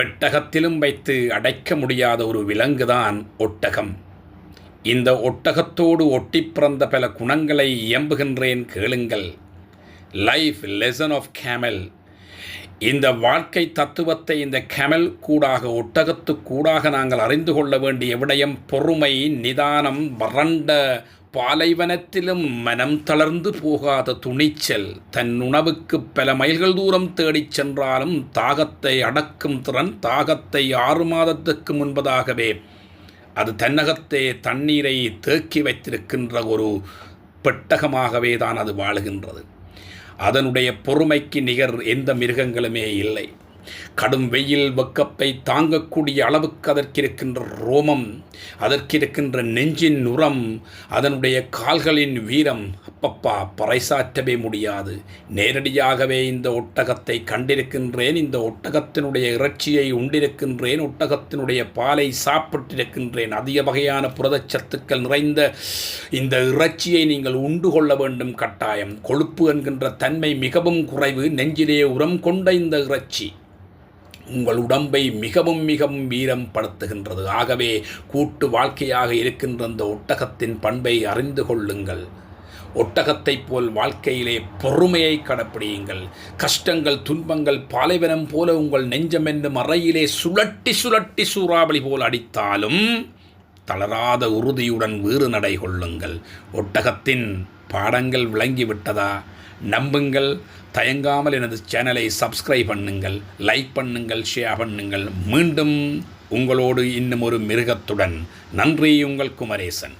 பெட்டகத்திலும் வைத்து அடைக்க முடியாத ஒரு விலங்குதான் ஒட்டகம். இந்த ஒட்டகத்தோடு ஒட்டி பிறந்த பல குணங்களை இயம்புகின்றேன் கேளுங்கள். லைஃப் லெசன் ஆஃப் கேமல் இந்த வாழ்க்கை தத்துவத்தை இந்த கேமல் கூடாக ஒட்டகத்து கூடாக நாங்கள் அறிந்து கொள்ள வேண்டிய விடயம் பொறுமை நிதானம் வறண்ட பாலைவனத்திலும் மனம் தளர்ந்து போகாத துணிச்சல் தன் உணவுக்கு பல மைல்கள் தூரம் தேடிச் சென்றாலும் தாகத்தை அடக்கும் திறன் தாகத்தை ஆறு மாதத்துக்கு முன்பதாகவே அது தன்னகத்தே தண்ணீரை தேக்கி வைத்திருக்கின்ற ஒரு பெட்டகமாகவே தான் அது வாழுகின்றது. அதனுடைய பொறுமைக்கு நிகர் எந்த மிருகங்களுமே இல்லை. கடும் வெயில் வெக்கப்பை தாங்கக்கூடிய அளவுக்கு அதற்கிருக்கின்ற ரோமம் அதற்கிருக்கின்ற நெஞ்சின் நுரம் அதனுடைய கால்களின் வீரம் அப்பப்பா பறைசாற்றவே முடியாது. நேரடியாகவே இந்த ஒட்டகத்தை கண்டிருக்கின்றேன் இந்த ஒட்டகத்தினுடைய இறைச்சியை உண்டிருக்கின்றேன் ஒட்டகத்தினுடைய பாலை சாப்பிட்டிருக்கின்றேன். அதிக வகையான புரதச்சத்துக்கள் நிறைந்த இந்த இறைச்சியை நீங்கள் உண்டு கொள்ள வேண்டும் கட்டாயம். கொழுப்பு என்கின்ற தன்மை மிகவும் குறைவு நெஞ்சிலே உரம் கொண்ட இந்த இறைச்சி. உங்கள் உடம்பை மிகவும் மிகவும் வீரம் படுத்துகின்றது ஆகவே கூட்டு வாழ்க்கையாக இருக்கின்ற அந்த ஒட்டகத்தின் பண்பை அறிந்து கொள்ளுங்கள். ஒட்டகத்தைப் போல் வாழ்க்கையிலே பொறுமையை கடைப்பிடியுங்கள். கஷ்டங்கள் துன்பங்கள் பாலைவனம் போல உங்கள் நெஞ்சம் என்னும் அறையிலே சுழட்டி சுழட்டி சூறாவளி போல் அடித்தாலும் தளராத உறுதியுடன் வீறு நடை கொள்ளுங்கள். ஒட்டகத்தின் பாடங்கள் விளங்கிவிட்டதா? நம்புங்கள். தயங்காமல் எனது சேனலை சப்ஸ்கிரைப் பண்ணுங்கள் லைக் பண்ணுங்கள் ஷேர் பண்ணுங்கள். மீண்டும் உங்களோடு இன்னும் ஒரு மிருகத்துடன். நன்றி உங்கள் குமரேசன்.